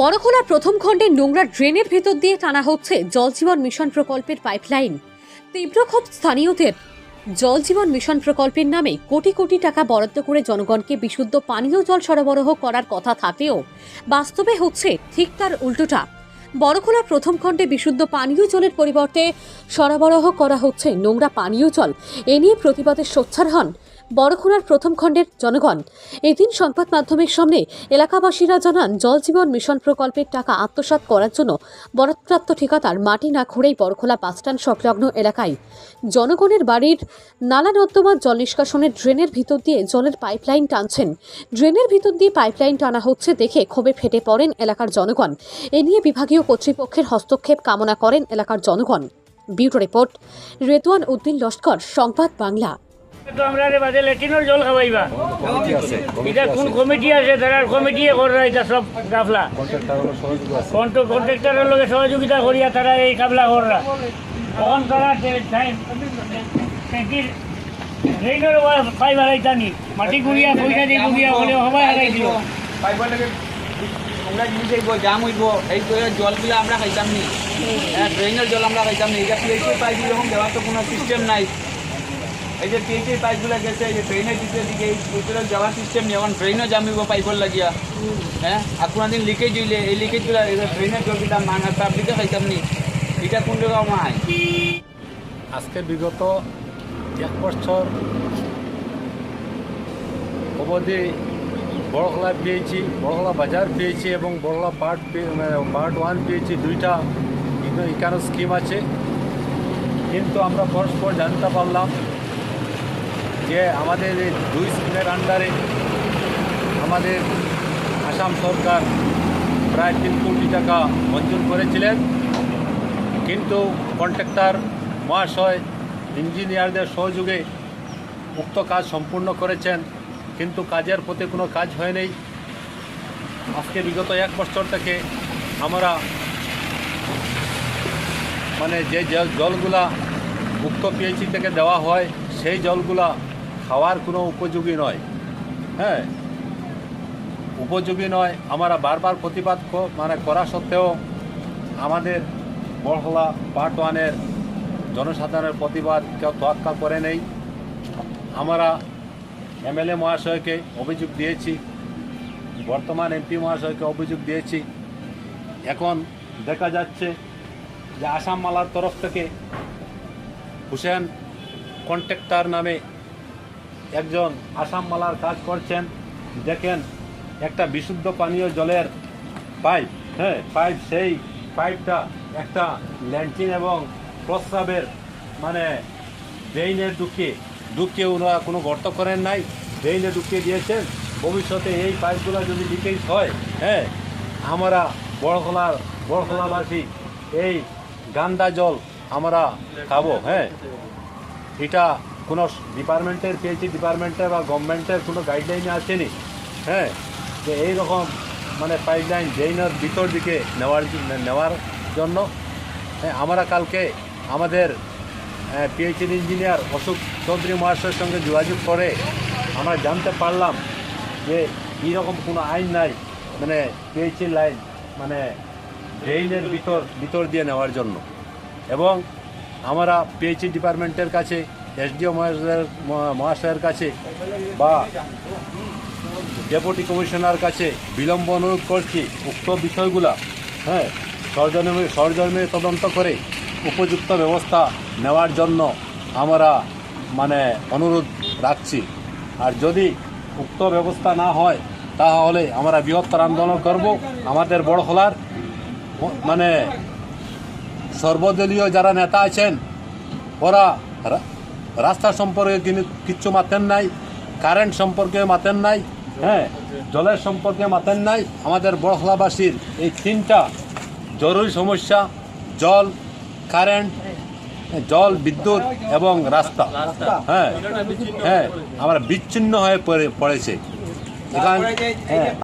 বড়খোলার প্রথম খণ্ডে নোংরা ড্রেনের ভেতর দিয়ে টানা হচ্ছে জল জীবন মিশন প্রকল্পের পাইপলাইন। তীব্র ক্ষোভ স্থানীয়দের। জল জীবন মিশন প্রকল্পের নামে কোটি কোটি টাকা বরাদ্দ করে জনগণকে বিশুদ্ধ পানীয় জল সরবরাহ করার কথা থাকলেও বাস্তবে হচ্ছে ঠিক তার উল্টোটা। বড়খোলা প্রথম খণ্ডে বিশুদ্ধ পানীয় জলের পরিবর্তে সরবরাহ করা হচ্ছে নোংরা পানীয় জল। এ নিয়ে প্রতিবাদে সোচ্চার হন বড়খোলার প্রথম খণ্ডের জনগণ। এদিন সংবাদ মাধ্যমের সামনে এলাকাবাসীরা জানান জল জীবন মিশন প্রকল্পের টাকা আত্মসাৎ করার জন্য বরাদ্দপ্রাপ্ত ঠিকাদার মাটি না খুঁড়েই বড়খোলা বাসস্ট্যান্ড সংলগ্ন এলাকায় জনগণের বাড়ির নালা নর্দমার জল নিষ্কাশনের ড্রেনের ভিতর দিয়ে জলের পাইপলাইন টানছেন। ড্রেনের ভিতর দিয়ে পাইপলাইন টানা হচ্ছে দেখে ক্ষোভে ফেটে পড়েন এলাকার জনগণ। এ নিয়ে বিভাগীয় কর্তৃপক্ষের হস্তক্ষেপ কামনা করেন এলাকার জনগণ। Bureau report, Redwan Uddin Laskar, Sangbad Bangla. তো আমরা বাদে লেট্রিনের জল খাওয়াইবা। এটা কোন কমিটি আছে? তারা কমিটি করে এটা সব গাফলা। কন্ট্রাক্টরের লগে সহযোগিতা করিয়া তারা এই কাবলা কররা তখন তারা ড্রেনের হারাইতানি মাটি গুড়িয়া পয়সা দিয়ে গুড়িয়া হলে সবাই হারাই দিল। পাইবার লাগে আমরা জিনিস হইব জাম হইব এই জলগুলো আমরা খাইতাম নি। ড্রেনের জল আমরা খাইতাম নি। এটা পিএইচের পাইপ এরকম দেওয়ার তো কোনো সিস্টেম নাই। এই যে পিএইচের পাইপগুলো গেছে, এই যে ভিতরে দিকে, এই ভিতরে যাওয়ার সিস্টেম নেই, এখন ড্রেনও জামিব পাইপর লাগিয়া। হ্যাঁ? আর দিন লিকেজ হইলে, এই লিকেজগুলো ড্রেনের জল কিটা মান আর পাবলিকে খাইতাম নি। এটা কোন জায়গা মায় আজকে বিগত এক বছর অবধি বড়খলা পেয়েছি, বড়খলা বাজার পেয়েছি এবং বড়খলা পার্ট পার্ট ওয়ান পেয়েছি দুইটা। এখানে স্কিম আছে। কিন্তু আমরা পরস্পর জানতে পারলাম যে আমাদের এই দুই স্কিমের আন্ডারে আমাদের আসাম সরকার প্রায় তিন কোটি টাকা মঞ্জুর করেছিলেন। কিন্তু কন্ট্রাক্টর মহাশয় ইঞ্জিনিয়ারদের সহযোগে উক্ত কাজ সম্পূর্ণ করেছেন। কিন্তু কাজের প্রতি কোনো কাজ হয়নি আজকে বিগত এক বছর থেকে আমরা মানে যে জল- জলগুলা উক্ত পিএইচি থেকে দেওয়া হয়, সেই জলগুলা খাওয়ার কোনো উপযোগী নয়। হ্যাঁ? উপযোগী নয়, আমরা বারবার প্রতিবাদ মানে করা সত্ত্বেও আমাদের বড়হলা পার্ট ওয়ানের জনসাধারণের প্রতিবাদ কেউ তোয়াক্কা করে নেই। আমরা এমএলএ মহাশয়কে অভিযোগ দিয়েছি, বর্তমান এমপি মহাশয়কে অভিযোগ দিয়েছি। এখন দেখা যাচ্ছে যে আসাম মালার তরফ থেকে হুসেন কন্ট্রাক্টর নামে একজন আসাম মালার কাজ করছেন। দেখেন, একটা বিশুদ্ধ পানীয় জলের পাইপ হ্যাঁ পাইপ সেই পাইপটা একটা ল্যান্টিন এবং প্রস্রাবের মানে ড্রেইনে ঢুকিয়ে ঢুকিয়ে ওনারা কোনো গর্ত করেন নাই ড্রেইনে ঢুকিয়ে দিয়েছেন। ভবিষ্যতে এই পাইপগুলো যদি লিকেজ হয় হ্যাঁ আমরা বড়খলার, বড়খলাবাসী এই গান্দা জল আমরা খাব হ্যাঁ। এটা কোনো ডিপার্টমেন্টের পেয়েছি ডিপার্টমেন্টের বা গভর্নমেন্টের কোনো গাইডলাইনে আসেনি। হ্যাঁ যে এই রকম মানে পাইপলাইন ড্রেইনের ভিতর দিকে নেওয়ার নেওয়ার জন্য। হ্যাঁ আমরা কালকে আমাদের পিএইচডি ইঞ্জিনিয়ার অশোক চৌধুরী মহাশয়ের সঙ্গে যোগাযোগ করে আমরা জানতে পারলাম যে এইরকম কোনো আইন নাই মানে পিএইচডি লাইন মানে ড্রেইনের ভিতর ভিতর দিয়ে নেওয়ার জন্য। এবং আমরা পিএইচডি ডিপার্টমেন্টের কাছে এসডিও মহাশয়ের মহাশয়ের কাছে বা ডেপুটি কমিশনার কাছে বিলম্ব অনুরোধ করছি, উক্ত বিষয়গুলা হ্যাঁ সরজনে সরজমে তদন্ত করে উপযুক্ত ব্যবস্থা নেওয়ার জন্য আমরা মানে অনুরোধ রাখছি। আর যদি উক্ত ব্যবস্থা না হয়, তাহলে আমরা বৃহত্তর আন্দোলন করব। আমাদের বড় হলার মানে সর্বদলীয় যারা নেতা আছেন, ওরা রাস্তা সম্পর্কে কিন্তু কিচ্ছু মাতেন নাই কারেন্ট সম্পর্কে মাতেন নাই হ্যাঁ জলের সম্পর্কে মাতেন নাই। আমাদের বড়খলাবাসীর এই তিনটা জরুরি সমস্যা, জল কারেন্ট জল, বিদ্যুৎ এবং রাস্তা। হ্যাঁ হ্যাঁ আমরা বিচ্ছিন্ন হয়ে পড়ে পড়েছে। এখান হ্যাঁ।